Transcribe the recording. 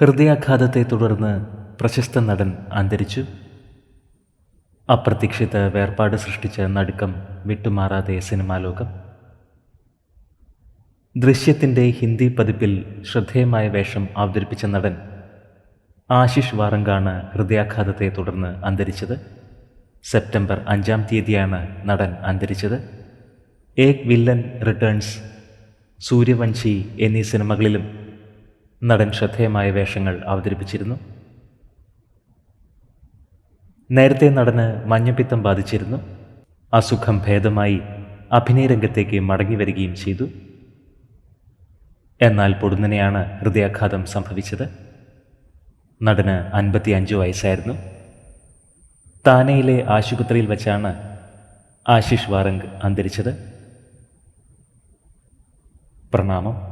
ഹൃദയാഘാതത്തെ തുടർന്ന് പ്രശസ്ത നടൻ അന്തരിച്ചു. അപ്രതീക്ഷിത വേർപാട് സൃഷ്ടിച്ച നടുക്കം വിട്ടുമാറാതെ സിനിമാ ലോകം ദൃശ്യത്തിന്റെ ഹിന്ദി പതിപ്പിൽ ശ്രദ്ധേയമായ വേഷം അവതരിപ്പിച്ച നടൻ ആശിഷ് വാറങ്കാണ് ഹൃദയാഘാതത്തെ തുടർന്ന് അന്തരിച്ചത്. സെപ്റ്റംബർ അഞ്ചാം തീയതിയാണ് നടൻ അന്തരിച്ചത്. ഏക് വില്ലൻ റിട്ടേൺസ് സൂര്യവംശി എന്നീ സിനിമകളിലും നടൻ ശ്രദ്ധേയമായ വേഷങ്ങൾ അവതരിപ്പിച്ചിരുന്നു. നേരത്തെ നടന് മഞ്ഞപ്പിത്തം ബാധിച്ചിരുന്നു. അസുഖം ഭേദമായി അഭിനയരംഗത്തേക്ക് മടങ്ങി വരികയും ചെയ്തു. എന്നാൽ പൊടുന്നനെയാണ് ഹൃദയാഘാതം സംഭവിച്ചത്. നടന് അൻപത്തി അഞ്ച് വയസ്സായിരുന്നു. താനെയിലെ ആശുപത്രിയിൽ വച്ചാണ് ആശിഷ് വാറങ്ക് അന്തരിച്ചത്. പ്രണാമം.